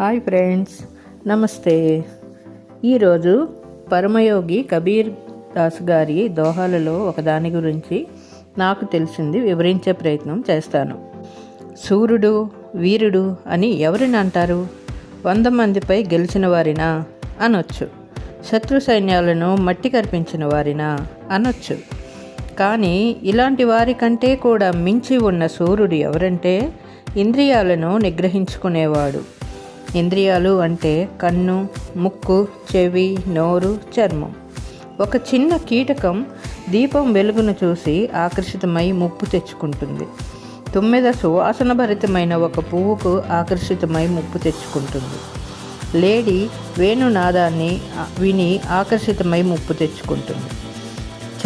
Hi friends నమస్తే. ఈరోజు పరమయోగి కబీర్ దాస్ గారి దోహాలలో ఒకదాని గురించి నాకు తెలిసింది వివరించే ప్రయత్నం చేస్తాను. సూర్యుడు వీరుడు అని ఎవరిని అంటారు? వంద మందిపై గెలిచిన వారినా? అనొచ్చు. శత్రు సైన్యాలను మట్టి కర్పించిన వారినా? అనొచ్చు. కానీ ఇలాంటి వారి కంటే కూడా మించి ఉన్న సూర్యుడు ఎవరంటే? ఇంద్రియాలను నిగ్రహించుకునేవాడు. ఇంద్రియాలు అంటే కన్ను ముక్కు చెవి నోరు చర్మం. ఒక చిన్న కీటకం దీపం వెలుగును చూసి ఆకర్షితమై ముప్పు తెచ్చుకుంటుంది. తుమ్మెద సువాసన భరితమైన ఒక పువ్వుకు ఆకర్షితమై ముప్పు తెచ్చుకుంటుంది. లేడీ వేణునాదాన్ని విని ఆకర్షితమై ముప్పు తెచ్చుకుంటుంది.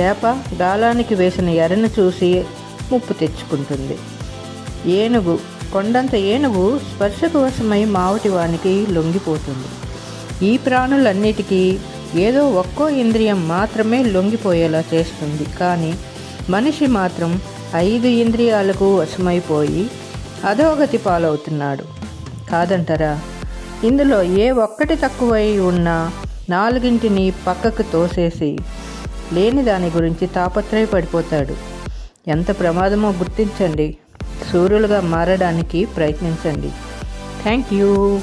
చేప గాలానికి వేసిన ఎరను చూసి ముప్పు తెచ్చుకుంటుంది. ఏనుగు కొండంత ఏనుగు స్పర్శకు వశమై మావటి వానికి లొంగిపోతుంది. ఈ ప్రాణులన్నిటికీ ఏదో ఒక్కో ఇంద్రియం మాత్రమే లొంగిపోయేలా చేస్తుంది. కానీ మనిషి మాత్రం ఐదు ఇంద్రియాలకు వశమైపోయి అధోగతి పాలవుతున్నాడు. కాదంటారా? ఇందులో ఏ ఒక్కటి తక్కువై ఉన్నా నాలుగింటిని పక్కకు తోసేసి లేని దాని గురించి తాపత్రయపడిపోతాడు. ఎంత ప్రమాదమో గుర్తించండి. సూర్యులుగా మారడానికి ప్రయత్నించండి. Thank you